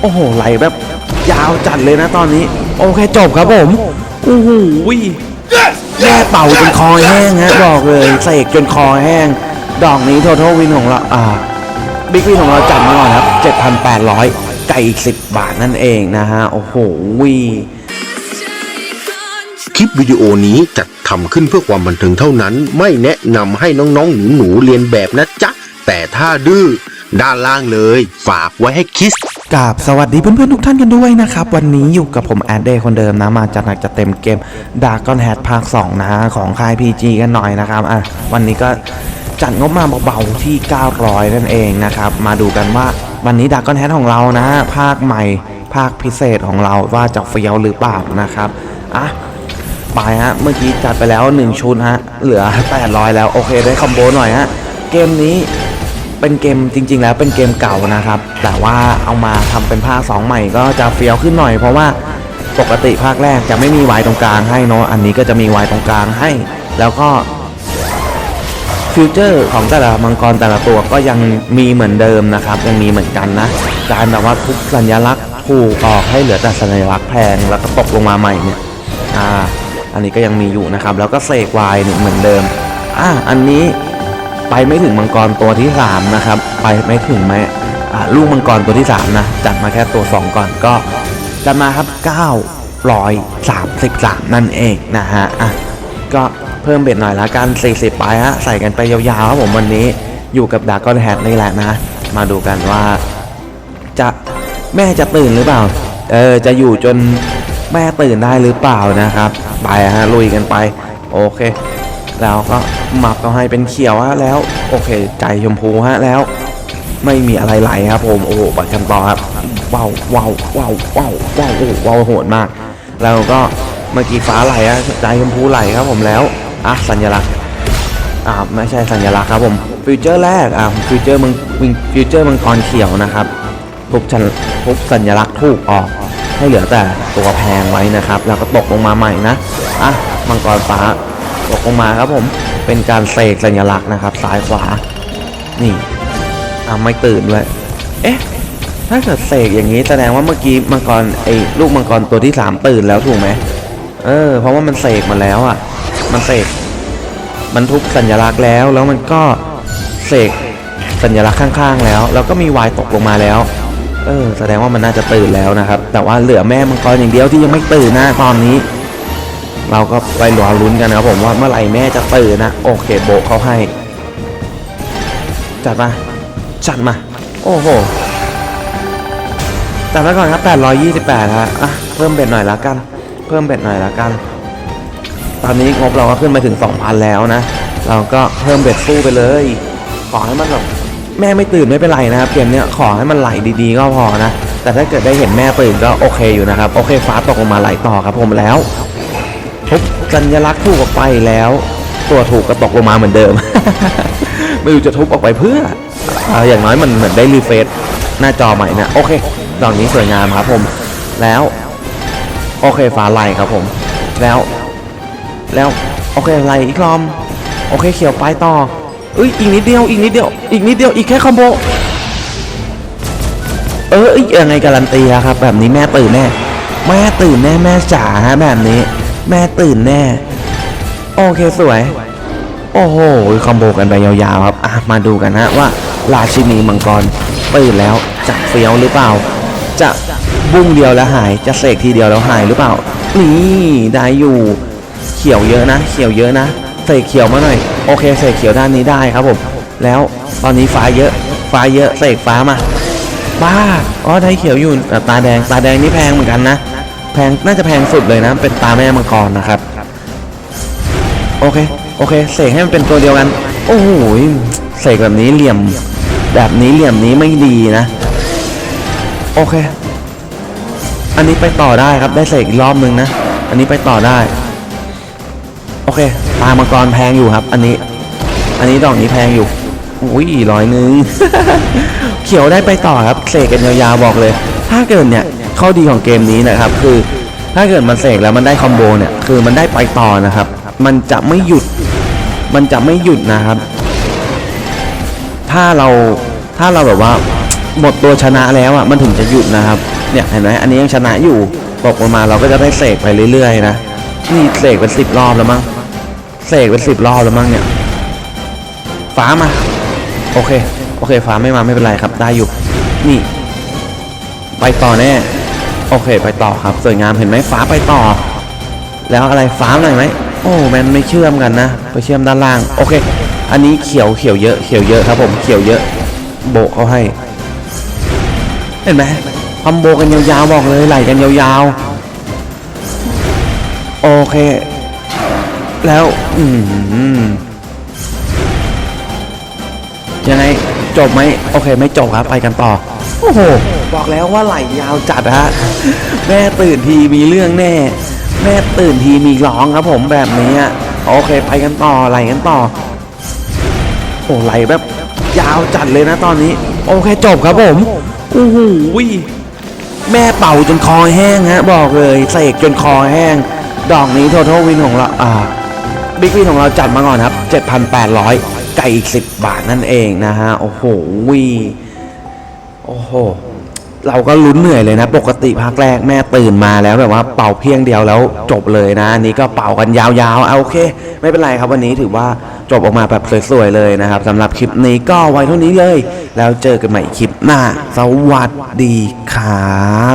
โอ้โหไหลแบบยาวจัดเลยนะตอนนี้ โอเคจบครับผมโอ้โหแม่เป่าจนคอแห้งฮะบอกเลยเสกจนคอแห้ง ดอกนี้ total win ของเราอ่าบิ๊กวินของเราจัดมาก่อนครับ 7,800ไก่อีก 10 บาทนั่นเองนะฮะ โอ้โหวิคลิปวิดีโอนี้จัดทำขึ้นเพื่อความบันเทิงเท่านั้น ไม่แนะนำให้น้องๆหนูๆเรียนแบบนะจ๊ะ แต่ถ้าดื้อด้านล่างเลย ฝากไว้ให้คิส กราบสวัสดีเพื่อนๆทุกท่านกันด้วยนะครับ วันนี้อยู่กับผมแอดเดย์คนเดิมนะ มาจัดหนักจัดเต็มเกมดากอนแฮทภาค 2 นะ ของค่าย PG กันหน่อยนะครับอะวันนี้ก็จัดงบมาเบาๆที่ 900 นั่นเองนะครับ มาดูกันว่าวันนี้ดากอนแฮทของเรานะ ภาคใหม่ภาคพิเศษของเราว่าจะเฟี้ยวหรือเปล่านะครับอะไปฮะเมื่อกี้จัดไปแล้ว 1 ชุดฮะเหลือ 800 แล้วโอเคได้คอมโบหน่อยฮะเกมนี้ เป็นเกมจริง ๆ แล้วเป็นเกมเก่านะครับ แต่ว่าเอามาทำเป็นภาค2ใหม่ก็จะเฟี้ยวขึ้นหน่อย เพราะว่าปกติภาคแรกจะไม่มีวายตรงกลางให้เนาะอันนี้ก็จะมีวายตรงกลางให้ แล้วก็ฟิวเจอร์ของแต่ละมังกรแต่ละตัวก็ยังมีเหมือนเดิมนะครับ ยังมีเหมือนกันนะการแบบว่าทุกสัญลักษณ์ถูกออกให้เหลือแต่สัญลักษณ์แพงแล้วก็ตกลงมาใหม่เนี่ยอ่าอันนี้ก็ยังมีอยู่นะครับ แล้วก็เสกวายเนี่ยเหมือนเดิมอ่าอันนี้ ไปไม่ถึงมังกรตัวที่ 3 นะครับ ไปไม่ถึงแม่ลูกมังกรตัวที่ 3 นะ จัดมาแค่ตัว 2 ก่อนก็จัดมาครับ 933 นั่นเองนะฮะอะก็เพิ่มเบ็ดหน่อยละกัน 40 ไปฮะใส่กันไปยาวๆครับผมวันนี้อยู่กับดากอนแฮทนี่แหละนะ มาดูกันว่า จะแม่จะตื่นหรือเปล่า เออ จะอยู่จนแม่ตื่นได้หรือเปล่านะครับ ไปฮะลุยกันไป โอเค แล้วก็หมับก็ให้เป็นเขียวฮะแล้ว โอเค ใจชมพูฮะแล้ว ไม่มีอะไรไหลครับผมโอ้โหปัดกันต่อครับว้าวว้าวว้าวว้าวว้าวโอ้โหว้าวโหดมาก แล้วก็เมื่อกี้ฟ้าไหลอะใจชมพูไหลครับผมแล้วอะสัญลักษณ์อ่าไม่ใช่สัญลักษณ์ครับผมฟิวเจอร์แรกอ่าฟิวเจอร์มังฟิวเจอร์มังกรเขียวนะครับทุบชันทุบสัญลักษณ์ถูกออก ให้เหลือแต่ตัวแพงไว้นะครับ แล้วก็ตกลงมาใหม่นะอะมังกรฟ้า ตกลงมาครับผม เป็นการเสกสัญลักษณ์นะครับ ซ้ายขวา นี่อ่าไม่ตื่นด้วย เอ๊ะ ถ้าเกิดเสกอย่างนี้แสดงว่าเมื่อกี้มังกรไอ้ลูกมังกรตัวที่สามตื่นแล้วถูกไหมเออ เพราะว่ามันเสกมาแล้วอะ มันเสก มันทุบสัญลักษณ์แล้ว แล้วมันก็เสกสัญลักษณ์ข้าง ๆ แล้ว แล้วก็มีวายตกลงมาแล้ว เออ แสดงว่ามันน่าจะตื่นแล้วนะครับ แต่ว่าเหลือแม่มังกรอย่างเดียวที่ยังไม่ตื่นนะตอนนี้ เราก็ไปรอลุ้นกันนะครับผมว่าเมื่อไหร่แม่จะตื่นนะ โอเคโบเขาให้ จัดมา จัดมา โอ้โห จัดไปก่อนครับ 828ฮะอะเพิ่มเบ็ดหน่อยละกัน เพิ่มเบ็ดหน่อยละกัน ตอนนี้งบเราก็ขึ้นมาถึง 2,000 แล้วนะ เราก็เพิ่มเบ็ดสู้ไปเลย ขอให้มันแบบแม่ไม่ตื่นไม่เป็นไรนะครับเกมเนี้ยขอให้มันไหลดีๆก็พอนะ แต่ถ้าเกิดได้เห็นแม่ตื่นก็โอเคอยู่นะครับ โอเคฟ้าตกลงมาไหลต่อครับผมแล้ว สัญลักษณ์ถูกออกไปแล้ว ตัวถูกก็ตกลงมาเหมือนเดิม ไม่รู้จะทุบออกไปเพื่อออย่างน้อยมันเหมือนได้รีเฟซหน้าจอใหม่นะโอเคดอกนี้สวยงามครับผม แล้วโอเคฟ้าไหลครับผม แล้ว แล้วโอเคไหลอีกรอมโอเคเขียวไปต่อเอ้ยอีกนิดเดียวอีกนิดเดียวอีกนิดเดียวอีกแค่คอมโบเอ้ยยังไงการันตีอะครับแบบนี้แม่ตื่นแน่แม่ตื่นแน่แม่จ๋าฮะแบบนี้ แม่ตื่นแน่ โอเคสวย โอ้โหคอมโบกันไปยาวๆครับอะมาดูกันฮะว่าราชินีมังกรตื่นแล้วจะเฟี้ยวหรือเปล่า จะบุ้งเดียวแล้วหายจะเสกทีเดียวแล้วหายหรือเปล่า นี่ได้อยู่เขียวเยอะนะ เขียวเยอะนะเสกเขียวมาหน่อยโอเคเสกเขียวด้านนี้ได้ครับผม แล้วตอนนี้ฟ้าเยอะฟ้าเยอะเสกฟ้ามาบ้าอ๋อได้เขียวอยู่แต่ตาแดงตาแดงนี่แพงเหมือนกันนะ แพงน่าจะแพงสุดเลยนะ เป็นตาแม่มังกรนะครับ โอเค โอเค เสกให้มันเป็นตัวเดียวกัน โอ้โหเสกแบบนี้เหลี่ยม แบบนี้เหลี่ยมนี้ไม่ดีนะ โอเค อันนี้ไปต่อได้ครับได้เสกอีกรอบนึงนะ อันนี้ไปต่อได้ โอเค ตามังกรแพงอยู่ครับ อันนี้ อันนี้ดอกนี้แพงอยู่อุ้ยร้อยนึง เขียวได้ไปต่อครับเสกกันยาวๆบอกเลย ถ้าเกิดเนี่ย ข้อดีของเกมนี้นะครับคือถ้าเกิดมันเสกแล้วมันได้คอมโบเนี่ยคือมันได้ไปต่อนะครับ มันจะไม่หยุด มันจะไม่หยุดนะครับ ถ้าเราถ้าเราแบบว่าหมดตัวชนะแล้วอะมันถึงจะหยุดนะครับ เนี่ยเห็นไหมอันนี้ยังชนะอยู่ตกลงมาเราก็จะได้เสกไปเรื่อยๆนะนี่เสกเป็นสิบรอบแล้วมั้งเสกเป็นสิบรอบแล้วมั้งเนี่ยฟ้ามา โอเค โอเคฟ้าไม่มาไม่เป็นไรครับได้อยู่ นี่ ไปต่อแน่ โอเคไปต่อครับ สวยงามเห็นไหมฟ้าไปต่อ แล้วอะไรฟ้าหน่อยไหมโอ้มันไม่เชื่อมกันนะ ไปเชื่อมด้านล่าง โอเค อันนี้เขียวเขียวเยอะเขียวเยอะครับผมเขียวเยอะโบกเขาให้ เห็นไหมคอมโบกันยาวๆบอกเลยไหลกันยาวๆ โอเค แล้วอืมยังไงจบไหมโอเค ไม่จบครับไปกันต่อ โอ้โห บอกแล้วว่าไหลยาวจัดฮะ แม่ตื่นทีมีเรื่องแน่ แม่ตื่นทีมีร้องครับผมแบบนี้โอเคไปกันต่อไหลกันต่อ โอ้ไหลแบบยาวจัดเลยนะตอนนี้ โอเคจบครับผมโอ้โหแม่เป่าจนคอแห้งฮะ บอกเลยเสกจนคอแห้ง ดอกนี้ total win ของเราอ่าบิ๊กวินของเราจัดมาก่อนครับ 7,800ไก่อีก 10 บาทนั่นเองนะฮะ โอ้โหวี โอ้โห เราก็ลุ้นเหนื่อยเลยนะ ปกติภาคแรกแม่ตื่นมาแล้วแบบว่าเป่าเพียงเดียวแล้วจบเลยนะอันนี้ก็เป่ากันยาวๆเอาโอเค ไม่เป็นไรครับวันนี้ถือว่าจบออกมาแบบสวยๆเลยนะครับสำหรับคลิปนี้ก็ไว้เท่านี้เลย แล้วเจอกันใหม่คลิปหน้า สวัสดีครับ